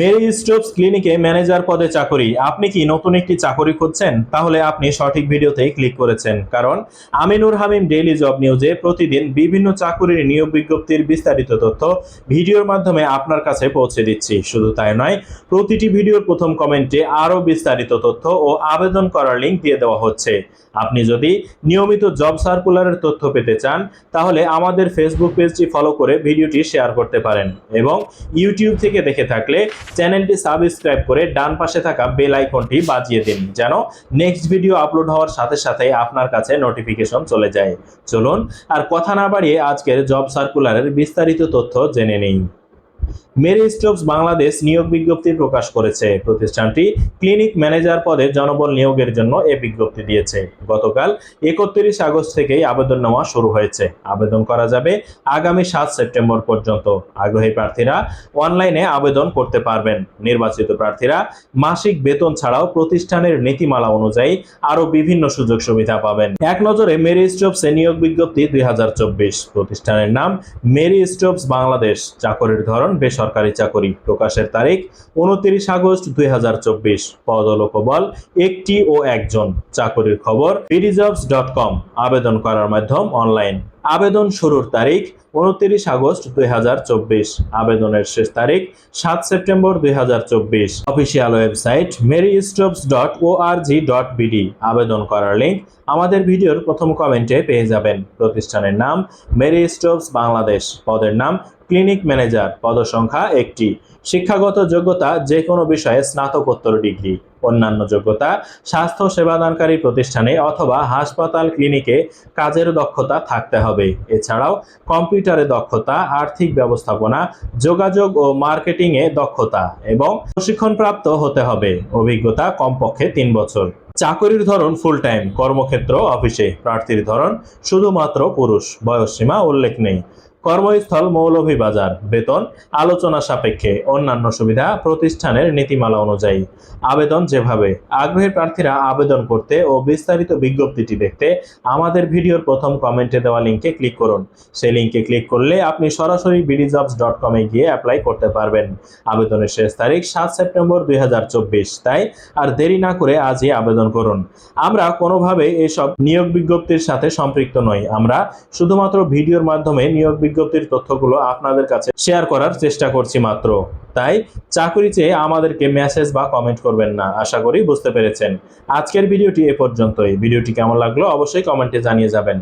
Mary স্টোভস ক্লিনিকে manager পদে চাকরি। আপনি কি নতুন একটি চাকরি খুঁজছেন? তাহলে আপনি সঠিক ভিডিওতেই ক্লিক করেছেন। কারণ আমিনুর হামিম ডেইলি জব নিউজে প্রতিদিন বিভিন্ন চাকরির নিয়োগ বিজ্ঞপ্তির বিস্তারিত তথ্য ভিডিওর মাধ্যমে আপনার কাছে পৌঁছে দিচ্ছি। শুধু তাই নয়, প্রতিটি ভিডিওর প্রথম কমেন্টে আরও বিস্তারিত তথ্য ও আবেদন করার লিঙ্ক দিয়ে দেওয়া হচ্ছে। আপনি যদি নিয়মিত জব সার্কুলারের তথ্য পেতে চান, তাহলে আমাদের ফেসবুক পেজটি ফলো করে ভিডিওটি শেয়ার করতে পারেন এবং ইউটিউব থেকে দেখে থাকলে চ্যানেলটি সাবস্ক্রাইব করে ডান পাশে থাকা বেল আইকনটি বাজিয়ে দিন, যেন নেক্সট ভিডিও আপলোড হওয়ার সাথে সাথে আপনার কাছে নোটিফিকেশন চলে যায়। চলুন, আর কথা না বাড়িয়ে আজকের জব সার্কুলারের বিস্তারিত তথ্য জেনে নেই। মেরি স্টোভস বাংলাদেশ নিয়োগ বিজ্ঞপ্তি প্রকাশ করেছে। প্রতিষ্ঠানটি ক্লিনিক ম্যানেজার পদে জনবল নিয়োগের জন্য এ বিজ্ঞপ্তি দিয়েছে। গতকাল একত্রিশ আগস্ট থেকেই আবেদন নেওয়া শুরু হয়েছে। আবেদন করা যাবে আগামী সাত সেপ্টেম্বর পর্যন্ত। আগ্রহী প্রার্থীরা অনলাইনে আবেদন করতে পারবেন। নির্বাচিত প্রার্থীরা মাসিক বেতন ছাড়াও প্রতিষ্ঠানের নীতিমালা অনুযায়ী আরও বিভিন্ন সুযোগ সুবিধা পাবেন। এক নজরে মেরি স্টোভসে নিয়োগ বিজ্ঞপ্তি দুই হাজার চব্বিশ। প্রতিষ্ঠানের নাম মেরি স্টোভস বাংলাদেশ চাকরির ধরন বেসরকারি চাকরি প্রকাশের তারিখ উনত্রিশ আগস্ট দুই হাজার চব্বিশ। পদ লোকবল একটি ও একজন। চাকরির খবর বিডিজবস ডট কম। আবেদন করার মাধ্যম অনলাইন। আবেদন শুরুর তারিখ উনত্রিশ আগস্ট দুই হাজার চব্বিশ। আবেদনের শেষ তারিখ সাত সেপ্টেম্বর দুই হাজার চব্বিশ। Official website Marie Stopes dot O R G dot BD আবেদন করার লিঙ্ক আমাদের ভিডিওর প্রথম কমেন্টে পেয়ে যাবেন। প্রতিষ্ঠানের নাম মেরি স্টোভস বাংলাদেশ। পদের নাম ক্লিনিক ম্যানেজার। পদসংখ্যা একটি। শিক্ষাগত যোগ্যতা যে কোনো বিষয়ে স্নাতকোত্তর ডিগ্রি। অন্যান্য যোগ্যতা, স্বাস্থ্য সেবাদানকারী প্রতিষ্ঠানে অথবা হাসপাতাল ক্লিনিকে কাজের দক্ষতা থাকতে হবে। এছাড়াও কম্পিউটারে দক্ষতা, আর্থিক ব্যবস্থাপনা, যোগাযোগ ও মার্কেটিংয়ে দক্ষতা এবং প্রশিক্ষণপ্রাপ্ত হতে হবে। অভিজ্ঞতা কমপক্ষে তিন বছর। চাকরির ধরন ফুল টাইম কর্মক্ষেত্র, অফিসে। প্রার্থীর ধরন শুধুমাত্র পুরুষ। বয়সসীমা উল্লেখ নেই। কর্মস্থল মৌলভীবাজার। বেতন, আলোচনা সাপেক্ষে অন্যান্য সুবিধা প্রতিষ্ঠানের নীতিমালা অনুযায়ী। আবেদন যেভাবে আগ্রহী প্রার্থীরা আবেদন করতে ও বিস্তারিত বিজ্ঞপ্তিটি দেখতে আমাদের ভিডিওর প্রথম কমেন্টে দেওয়া লিঙ্কে ক্লিক করুন। সেই লিঙ্কে ক্লিক করলে আপনি সরাসরি বিডিজবস ডট কমে গিয়ে অ্যাপ্লাই করতে পারবেন। আবেদনের শেষ তারিখ সাত সেপ্টেম্বর দুই হাজার চব্বিশ। তাই আর দেরি না করে আজই আবেদন করুন। আমরা কোনোভাবে এসব নিয়োগ বিজ্ঞপ্তির সাথে সম্পৃক্ত নই। আমরা শুধুমাত্র ভিডিওর মাধ্যমে নিয়োগ বিজ্ঞপ্তির তথ্যগুলো আপনাদের কাছে শেয়ার করার চেষ্টা করছি মাত্র। তাই চাকরি চেয়ে আমাদেরকে মেসেজ বা কমেন্ট করবেন না, আশা করি বুঝতে পেরেছেন। আজকের ভিডিওটি এ পর্যন্তই। ভিডিওটি কেমন লাগল অবশ্যই কমেন্টে জানিয়ে যাবেন।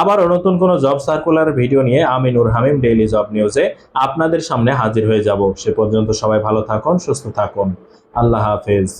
আবারও নতুন কোনো জব সার্কুলার ভিডিও নিয়ে আমি নূর হামিম ডেইলি জব নিউজে আপনাদের সামনে হাজির হয়ে যাব। সে পর্যন্ত সবাই ভালো থাকুন, সুস্থ থাকুন। আল্লাহ হাফেজ।